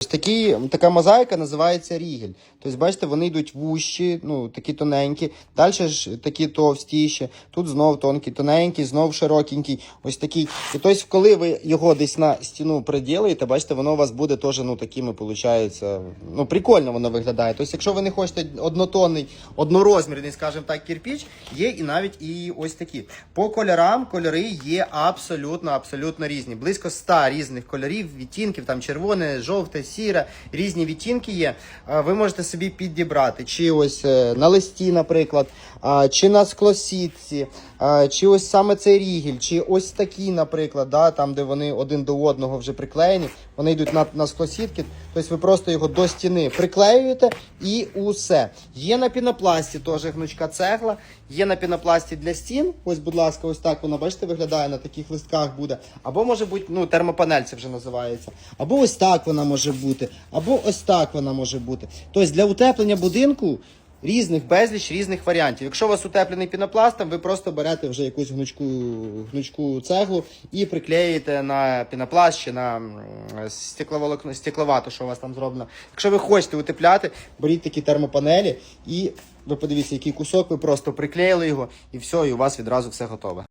Ось такі, така мозаїка називається рігель. Тобто, бачите, вони йдуть вущі, ну, такі тоненькі, далі ж такі товстіші, тут знов тонкий, тоненький, знов широкенький, ось такий. І тобто, коли ви його десь на стіну приділите, бачите, воно у вас буде теж ну, такими, виходить, ну, прикольно воно виглядає. Тобто, якщо ви не хочете однотонний, однорозмірний, скажімо так, кирпіч, є і навіть і ось такі. По кольорам кольори є абсолютно, абсолютно різні. Близько 100 різних кольорів, відтінків, там червоне, жовте, сіре, різні відтінки є. Ви можете собі підібрати, чи ось е, на листі, наприклад, чи на склосітці, чи ось саме цей рігель, чи ось такі, наприклад, да, там, де вони один до одного вже приклеєні, вони йдуть на, на склосітки, тобто ви просто його до стіни приклеюєте і усе. Є на пінопласті теж гнучка цегла, є на пінопласті для стін. Ось, будь ласка, ось так вона, бачите, виглядає на таких листках буде. Або може бути, ну, термопанель це вже називається. Або ось так вона може бути, або ось так вона може бути. Тобто для утеплення будинку. Різних безліч різних варіантів. Якщо у вас утеплений пінопластом, ви просто берете вже якусь гнучку, гнучку цеглу і приклеїте на пінопласт чи на стекловолокно, стекловату, що у вас там зроблено. Якщо ви хочете утепляти, беріть такі термопанелі і ви подивіться, який кусок, ви просто приклеїли його, і все, і у вас відразу все готове.